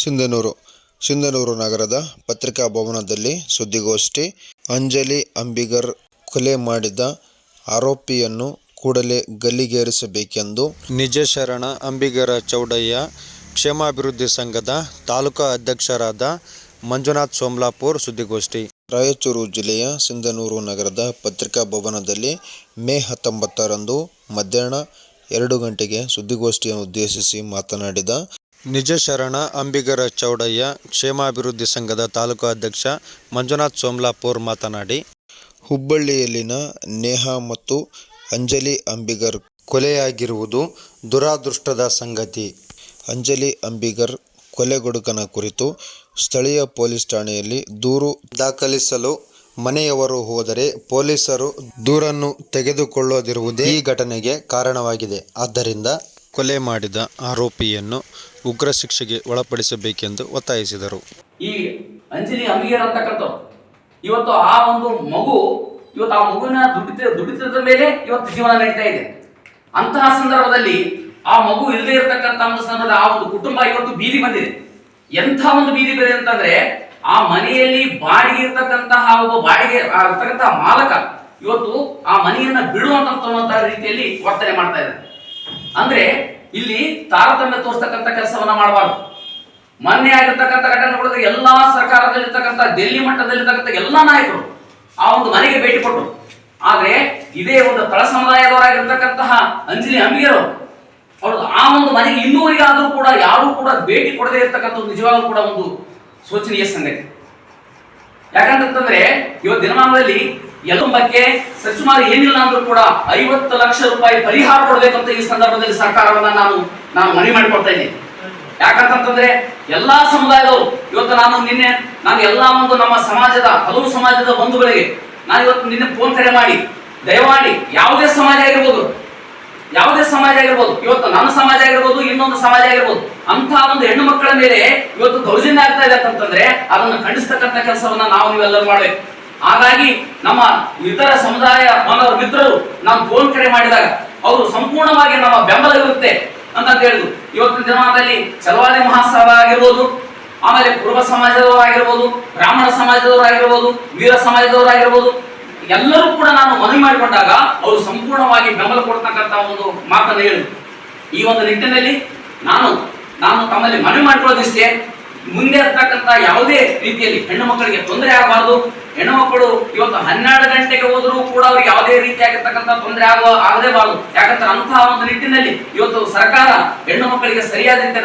ಸಿಂಧನೂರು ಸಿಂಧನೂರು ನಗರದ ಪತ್ರಿಕಾ ಭವನದಲ್ಲಿ ಸುದ್ದಿಗೋಷ್ಠಿ ಅಂಜಲಿ ಅಂಬಿಗರ್ ಕೊಲೆ ಮಾಡಿದ ಆರೋಪಿಯನ್ನು ಕೂಡಲೇ ಗಲ್ಲಿಗೇರಿಸಬೇಕೆಂದು ನಿಜ ಶರಣ ಅಂಬಿಗರ ಚೌಡಯ್ಯ ಕ್ಷೇಮಾಭಿವೃದ್ಧಿ ಸಂಘದ ತಾಲೂಕಾ ಅಧ್ಯಕ್ಷರಾದ ಮಂಜುನಾಥ್ ಸೋಮ್ಲಾಪುರ್ ಸುದ್ದಿಗೋಷ್ಠಿ. ರಾಯಚೂರು ಜಿಲ್ಲೆಯ ಸಿಂಧನೂರು ನಗರದ ಪತ್ರಿಕಾ ಭವನದಲ್ಲಿ ಮೇ ಹತ್ತೊಂಬತ್ತರಂದು ಮಧ್ಯಾಹ್ನ ಎರಡು ಗಂಟೆಗೆ ಸುದ್ದಿಗೋಷ್ಠಿಯನ್ನು ಉದ್ದೇಶಿಸಿ ಮಾತನಾಡಿದ ನಿಜ ಶರಣ ಅಂಬಿಗರ ಚೌಡಯ್ಯ ಕ್ಷೇಮಾಭಿವೃದ್ಧಿ ಸಂಘದ ತಾಲೂಕು ಅಧ್ಯಕ್ಷ ಮಂಜುನಾಥ್ ಸೋಮ್ಲಾಪುರ್ ಮಾತನಾಡಿ, ಹುಬ್ಬಳ್ಳಿಯಲ್ಲಿನ ನೇಹಾ ಮತ್ತು ಅಂಜಲಿ ಅಂಬಿಗರ್ ಕೊಲೆಯಾಗಿರುವುದು ದುರಾದೃಷ್ಟದ ಸಂಗತಿ. ಅಂಜಲಿ ಅಂಬಿಗರ್ ಕೊಲೆಗೊಡುಕನ ಕುರಿತು ಸ್ಥಳೀಯ ಪೊಲೀಸ್ ಠಾಣೆಯಲ್ಲಿ ದೂರು ದಾಖಲಿಸಲು ಮನೆಯವರು ಹೋದರೆ ಪೊಲೀಸರು ದೂರನ್ನು ತೆಗೆದುಕೊಳ್ಳದಿರುವುದೇ ಈ ಘಟನೆಗೆ ಕಾರಣವಾಗಿದೆ. ಆದ್ದರಿಂದ ಕೊಲೆ ಮಾಡಿದ ಆರೋಪಿಯನ್ನು ಉಗ್ರ ಶಿಕ್ಷೆಗೆ ಒಳಪಡಿಸಬೇಕೆಂದು ಒತ್ತಾಯಿಸಿದರು. ಈ ಅಂಜಲಿ ಅಮಿಗೇರ್ ಅಂತಕ್ಕಂಥ ಇವತ್ತು ಆ ಒಂದು ಮಗು, ಇವತ್ತು ಆ ಮಗುವಿನ ದುಡಿತ, ದುಡಿತದ ಮೇಲೆ ಇವತ್ತು ಜೀವನ ನಡೀತಾ ಇದೆ. ಅಂತಹ ಸಂದರ್ಭದಲ್ಲಿ ಆ ಮಗು ಇಲ್ಲದೆ ಇರತಕ್ಕಂತ ಒಂದು ಸಂದರ್ಭದ ಆ ಒಂದು ಕುಟುಂಬ ಇವತ್ತು ಬೀದಿ ಬಂದಿದೆ. ಎಂಥ ಒಂದು ಬೀದಿ ಬಂದಿದೆ ಅಂತಂದ್ರೆ, ಆ ಮನೆಯಲ್ಲಿ ಬಾಡಿಗೆ ಇರ್ತಕ್ಕಂತಹ ಒಬ್ಬ ಬಾಡಿಗೆ ಇರ್ತಕ್ಕಂತಹ ಮಾಲಕ ಇವತ್ತು ಆ ಮನೆಯನ್ನ ಬಿಡುವಂತ ರೀತಿಯಲ್ಲಿ ವರ್ತನೆ ಮಾಡ್ತಾ ಇದ್ದಾರೆ ಅಂದ್ರೆ ಇಲ್ಲಿ ತಾರತಮ್ಯ ತೋರಿಸ್ತಕ್ಕಂಥ ಕೆಲಸವನ್ನ ಮಾಡಬಾರ್ದು. ಮೊನ್ನೆ ಆಗಿರ್ತಕ್ಕಂಥ ಘಟನೆಗಳು ಎಲ್ಲಾ ಸರ್ಕಾರದಲ್ಲಿರ್ತಕ್ಕಂಥ ಡೆಲ್ಲಿ ಮಟ್ಟದಲ್ಲಿರ್ತಕ್ಕಂಥ ಎಲ್ಲಾ ನಾಯಕರು ಆ ಒಂದು ಮನೆಗೆ ಭೇಟಿ ಕೊಟ್ಟರು. ಆದ್ರೆ ಇದೇ ಒಂದು ತಳ ಸಮುದಾಯದವರಾಗಿರ್ತಕ್ಕಂತಹ ಅಂಜಲಿ ಅಂಬಿಯರು ಅವರು ಆ ಒಂದು ಮನೆಗೆ ಇನ್ನೂರಿಗಾದರೂ ಕೂಡ ಯಾರು ಕೂಡ ಭೇಟಿ ಕೊಡದೇ ಒಂದು ನಿಜವಾಗ್ಲೂ ಕೂಡ ಒಂದು ಶೋಚನೀಯ ಸಂಗತಿ. ಯಾಕಂತಂದ್ರೆ ಇವತ್ತು ದಿನಮಾನದಲ್ಲಿ ಎಲ್ಲ ಬಗ್ಗೆ ಸರಿಸುಮಾರು ಏನಿಲ್ಲ ಅಂದ್ರೂ ಕೂಡ ಐವತ್ತು ಲಕ್ಷ ರೂಪಾಯಿ ಪರಿಹಾರ ಕೊಡಬೇಕಂತ ಈ ಸಂದರ್ಭದಲ್ಲಿ ಸರ್ಕಾರವನ್ನ ನಾನು ನಾನು ಮನವಿ ಮಾಡಿಕೊಡ್ತಾ ಇದ್ದೀನಿ. ಯಾಕಂತಂದ್ರೆ ಎಲ್ಲಾ ಸಮುದಾಯದವರು, ಇವತ್ತು ನಾನು ನಿನ್ನೆ, ನಾನು ಎಲ್ಲಾ ಒಂದು ನಮ್ಮ ಸಮಾಜದ, ಹಲವು ಸಮಾಜದ ಬಂಧುಗಳಿಗೆ ನಾನು ಇವತ್ತು ನಿನ್ನೆ ಫೋನ್ ಕರೆ ಮಾಡಿ, ದಯಮಾಡಿ ಯಾವುದೇ ಸಮಾಜ ಆಗಿರ್ಬೋದು, ಯಾವುದೇ ಸಮಾಜ ಆಗಿರ್ಬೋದು, ಇವತ್ತು ನನ್ನ ಸಮಾಜ ಆಗಿರ್ಬೋದು, ಇನ್ನೊಂದು ಸಮಾಜ ಆಗಿರ್ಬೋದು ಅಂತ ಒಂದು ಹೆಣ್ಣು ಮಕ್ಕಳ ಮೇಲೆ ಇವತ್ತು ದೌರ್ಜನ್ಯ ಆಗ್ತಾ ಇದೆ ಅಂತಂದ್ರೆ ಅದನ್ನು ಖಂಡಿಸ್ತಕ್ಕಂಥ ಕೆಲಸವನ್ನ ನಾವು ನೀವೆಲ್ಲರೂ ಮಾಡ್ಬೇಕು. ಹಾಗಾಗಿ ನಮ್ಮ ಇತರ ಸಮುದಾಯ ಬಾಂಧವರ ಮಿತ್ರರು ನಾವು ಫೋನ್ ಕರೆ ಮಾಡಿದಾಗ ಅವರು ಸಂಪೂರ್ಣವಾಗಿ ನಮ್ಮ ಬೆಂಬಲ ಇರುತ್ತೆ ಅಂತ ಹೇಳಿದ್ರು. ಇವತ್ತಿನ ದಿನಮಾನದಲ್ಲಿ ಚಲವಾದಿ ಮಹಾಸಭಾ ಆಗಿರ್ಬೋದು, ಆಮೇಲೆ ಕುರುಬ ಸಮಾಜದವರು ಆಗಿರ್ಬೋದು, ಬ್ರಾಹ್ಮಣ ಸಮಾಜದವರು ಆಗಿರ್ಬೋದು, ವೀರ ಸಮಾಜದವರು ಆಗಿರ್ಬೋದು, ಎಲ್ಲರೂ ಕೂಡ ನಾನು ಮನವಿ ಮಾಡಿಕೊಂಡಾಗ ಅವರು ಸಂಪೂರ್ಣವಾಗಿ ಬೆಂಬಲ ಕೊಡ್ತಕ್ಕಂಥ ಒಂದು ಮಾತನ್ನು ಹೇಳಿದ್ರು. ಈ ಒಂದು ನಿಟ್ಟಿನಲ್ಲಿ ನಾನು ನಾನು ತಮ್ಮಲ್ಲಿ ಮನವಿ ಮಾಡಿಕೊಳ್ಳೋದಿಷ್ಟೇ ಮುಂದೆ ಇರ್ತಕ್ಕಂತ ಯಾವುದೇ ರೀತಿಯಲ್ಲಿ ಹೆಣ್ಣು ಮಕ್ಕಳಿಗೆ ತೊಂದರೆ ಆಗಬಾರ್ದು. ಹೆಣ್ಣು ಮಕ್ಕಳು ಇವತ್ತು ಹನ್ನೆರಡು ಗಂಟೆಗೆ ಹೋದರೂ ಕೂಡ ಅವ್ರಿಗೆ ಯಾವುದೇ ರೀತಿಯಾಗಿರ್ತಕ್ಕಂಥ ತೊಂದರೆ ಆಗುವ ಆಗದೇಬಾರದು ಯಾಕಂದ್ರೆ ಅಂತಹ ಒಂದು ನಿಟ್ಟಿನಲ್ಲಿ ಇವತ್ತು ಸರ್ಕಾರ ಹೆಣ್ಣು ಮಕ್ಕಳಿಗೆ ಸರಿಯಾದಂತೆ